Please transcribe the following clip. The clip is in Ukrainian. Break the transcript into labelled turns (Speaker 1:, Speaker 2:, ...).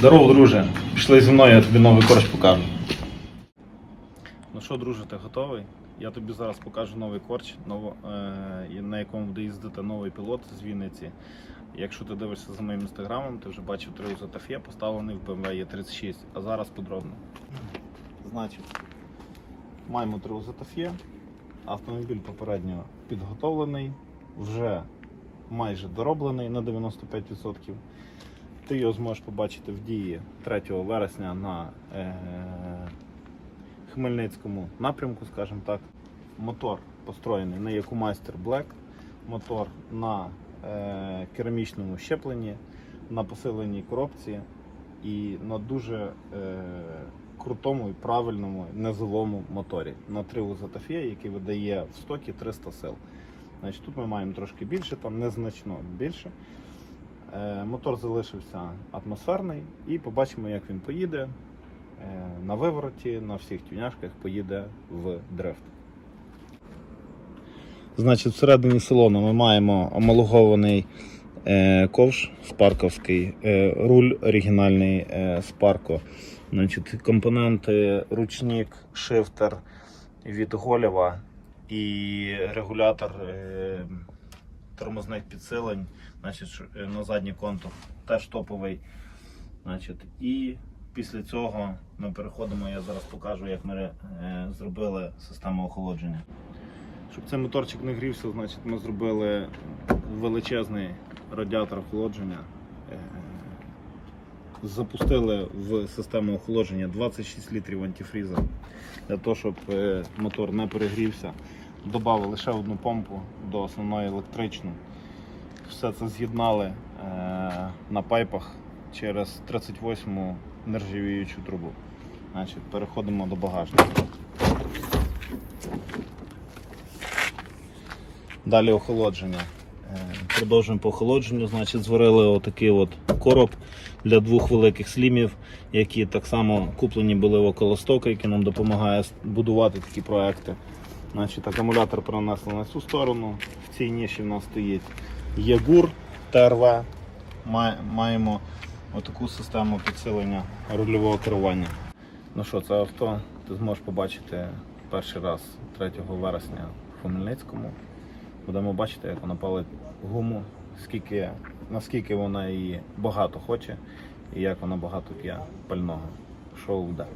Speaker 1: Здорово, друже. Пішли зі мною, я тобі новий корч покажу. Ну що, друже, ти готовий? Я тобі зараз покажу новий корч, ново, е, на якому буде їздити новий пілот з Вінниці. Якщо ти дивишся за моїм інстаграмом, ти вже бачив три ZFE, поставлений в BMW E36. А зараз подробно. Значить, маємо три ZFE. Автомобіль попередньо підготовлений, вже майже дороблений на 95%. Ти його зможеш побачити в дії 3 вересня на е, Хмельницькому напрямку, скажімо так. Мотор построєний на Якумастер Black, мотор на е, керамічному щепленні, на посиленій коробці і на дуже е, крутому і правильному низовому моторі на 3 УЗТФЄ, який видає в стокі 300 сил. Значить, тут ми маємо трошки більше, там незначно більше. Е, Мотор залишився атмосферний і побачимо, як він поїде е, на вивороті, на всіх тюняшках поїде в дрифт. Значить, всередині салону ми маємо омологований е, ковш спарковський, руль оригінальний спарко. Значить, компоненти ручник, шифтер від Голєва і регулятор тормозних підсилень значить, е, на задній контур теж топовий. Значить, і після цього ми переходимо, я зараз покажу, як ми е, зробили систему охолодження. Щоб цей моторчик не грівся, значить ми зробили величезний радіатор охолодження. Е, Запустили в систему охолодження 26 літрів антифріза для того, щоб мотор не перегрівся. Добавили ще одну помпу до основної електричну. Все це з'єднали е, на пайпах через 38-му нержавіючу трубу. Значить, переходимо до багажника. Далі охолодження. Е, Продовжуємо по охолодженню. Значить, зварили отакий от короб для двох великих слімів, які так само куплені були в околостока, який нам допомагає будувати такі проекти. Значить, акумулятор перенесли на цю сторону. В цій ніші в нас стоїть Єгур ТРВ. Маємо отаку систему підсилення рульового керування. Ну що, це авто ти зможеш побачити перший раз 3 вересня в Хмельницькому. Будемо бачити, як вона палить гуму, скільки, наскільки вона її багато хоче і як вона багато п'є пального. Шоу буде.